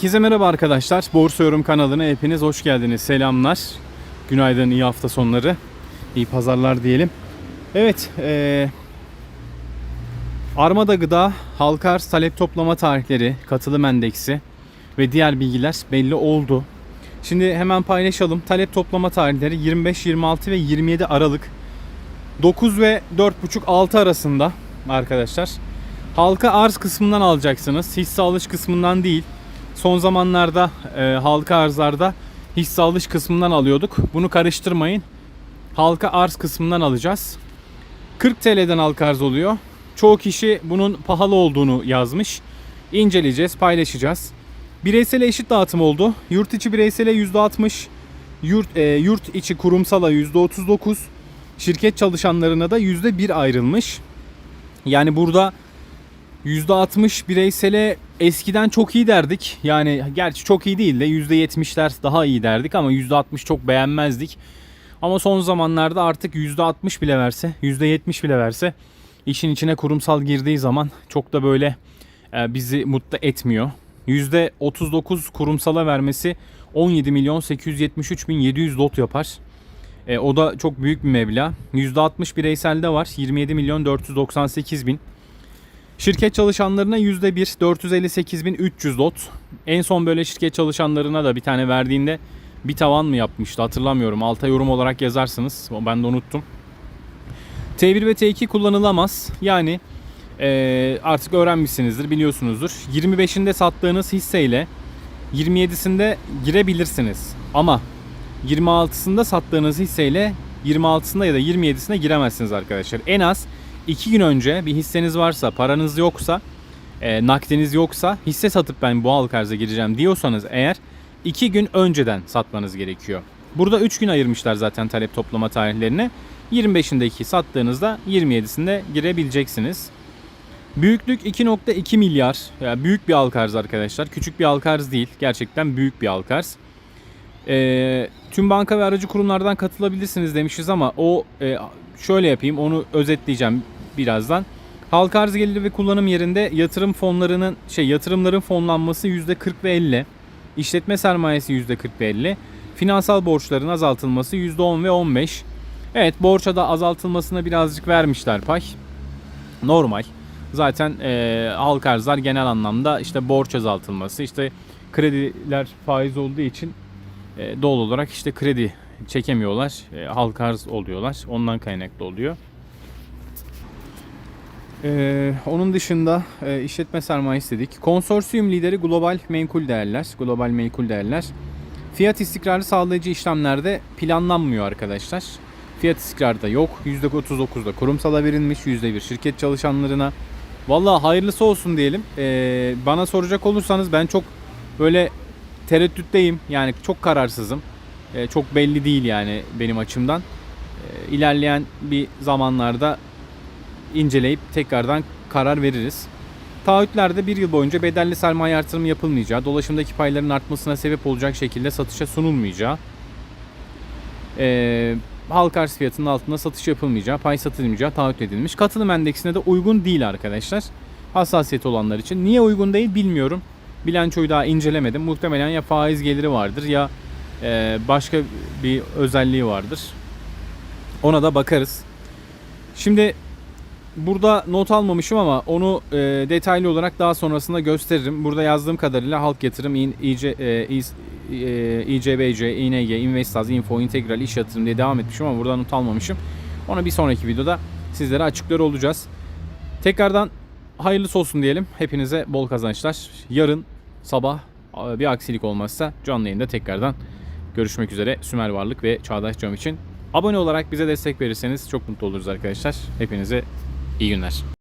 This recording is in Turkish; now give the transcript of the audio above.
Herkese merhaba arkadaşlar. Borsa Yorum kanalına hepiniz hoş geldiniz. Selamlar. Günaydın, iyi hafta sonları. iyi pazarlar diyelim. Evet, eee Armada Gıda, halka talep toplama tarihleri, katılım endeksi ve diğer bilgiler belli oldu. Şimdi hemen paylaşalım. Talep toplama tarihleri 25, 26 ve 27 Aralık. 9 ve 4.5-6 arasında arkadaşlar. Halka arz kısmından alacaksınız. Hisse alış kısmından değil. Son zamanlarda e, halka arzlarda hisse alış kısmından alıyorduk. Bunu karıştırmayın. Halka arz kısmından alacağız. 40 TL'den halka arz oluyor. Çoğu kişi bunun pahalı olduğunu yazmış. İnceleyeceğiz, paylaşacağız. Bireysel eşit dağıtım oldu. Yurt içi bireysele %60, yurt, e, yurt içi kurumsala %39, şirket çalışanlarına da %1 ayrılmış. Yani burada %60 bireysele eskiden çok iyi derdik. Yani gerçi çok iyi değil de %70'ler daha iyi derdik ama %60 çok beğenmezdik. Ama son zamanlarda artık %60 bile verse, %70 bile verse işin içine kurumsal girdiği zaman çok da böyle e, bizi mutlu etmiyor. %39 kurumsala vermesi 17 milyon 873 bin 700 lot yapar. E, o da çok büyük bir meblağ. %60 bireyselde var 27 milyon 498 bin. Şirket çalışanlarına %1 458 bin 300 lot. En son böyle şirket çalışanlarına da bir tane verdiğinde bir tavan mı yapmıştı hatırlamıyorum. Alta yorum olarak yazarsınız. Ben de unuttum. T1 ve T2 kullanılamaz. Yani e, artık öğrenmişsinizdir, biliyorsunuzdur. 25'inde sattığınız hisseyle 27'sinde girebilirsiniz. Ama 26'sında sattığınız hisseyle 26'sında ya da 27'sinde giremezsiniz arkadaşlar. En az 2 gün önce bir hisseniz varsa, paranız yoksa, e, nakdiniz yoksa hisse satıp ben bu halka arza gireceğim diyorsanız eğer 2 gün önceden satmanız gerekiyor. Burada 3 gün ayırmışlar zaten talep toplama tarihlerine. 25'indeki sattığınızda 27'sinde girebileceksiniz. Büyüklük 2.2 milyar. Yani büyük bir halka arkadaşlar. Küçük bir halka değil. Gerçekten büyük bir halka. Ee, tüm banka ve aracı kurumlardan katılabilirsiniz demişiz ama o e, şöyle yapayım onu özetleyeceğim birazdan. Halka arz geliri ve kullanım yerinde yatırım fonlarının şey yatırımların fonlanması %40 ve 50. İşletme sermayesi %40 ve 50. Finansal borçların azaltılması %10 ve 15. Evet borça da azaltılmasına birazcık vermişler pay. Normal. Zaten e, halka arzlar genel anlamda işte borç azaltılması, işte krediler faiz olduğu için e, doğal olarak işte kredi çekemiyorlar. E, halka arz oluyorlar. Ondan kaynaklı oluyor. Ee, onun dışında e, işletme sermayesi dedik. Konsorsiyum lideri global menkul değerler. Global menkul değerler. Fiyat istikrarı sağlayıcı işlemlerde planlanmıyor arkadaşlar. Fiyat istikrarı da yok. %39'da kurumsala verilmiş. %1 şirket çalışanlarına. Valla hayırlısı olsun diyelim. Ee, bana soracak olursanız ben çok böyle tereddütteyim. Yani çok kararsızım. Ee, çok belli değil yani benim açımdan. Ee, ilerleyen bir zamanlarda inceleyip tekrardan karar veririz. Taahhütlerde bir yıl boyunca bedelli sermaye artırımı yapılmayacağı, dolaşımdaki payların artmasına sebep olacak şekilde satışa sunulmayacağı, ee, halka arz fiyatının altında satış yapılmayacağı, pay satılmayacağı taahhüt edilmiş. Katılım endeksine de uygun değil arkadaşlar. Hassasiyeti olanlar için. Niye uygun değil bilmiyorum. Bilançoyu daha incelemedim. Muhtemelen ya faiz geliri vardır ya e, başka bir özelliği vardır. Ona da bakarız. Şimdi burada not almamışım ama onu e, detaylı olarak daha sonrasında gösteririm. Burada yazdığım kadarıyla halk yatırım, İ- İC, e, İ- e, İNG, Investaz, Info, Integral, İş Yatırım diye devam etmişim ama burada not almamışım. Onu bir sonraki videoda sizlere açıklıyor olacağız. Tekrardan hayırlısı olsun diyelim. Hepinize bol kazançlar. Yarın sabah e, bir aksilik olmazsa canlı yayında tekrardan görüşmek üzere. Sümer Varlık ve Çağdaş Cam için abone olarak bize destek verirseniz çok mutlu oluruz arkadaşlar. Hepinize iyi günler.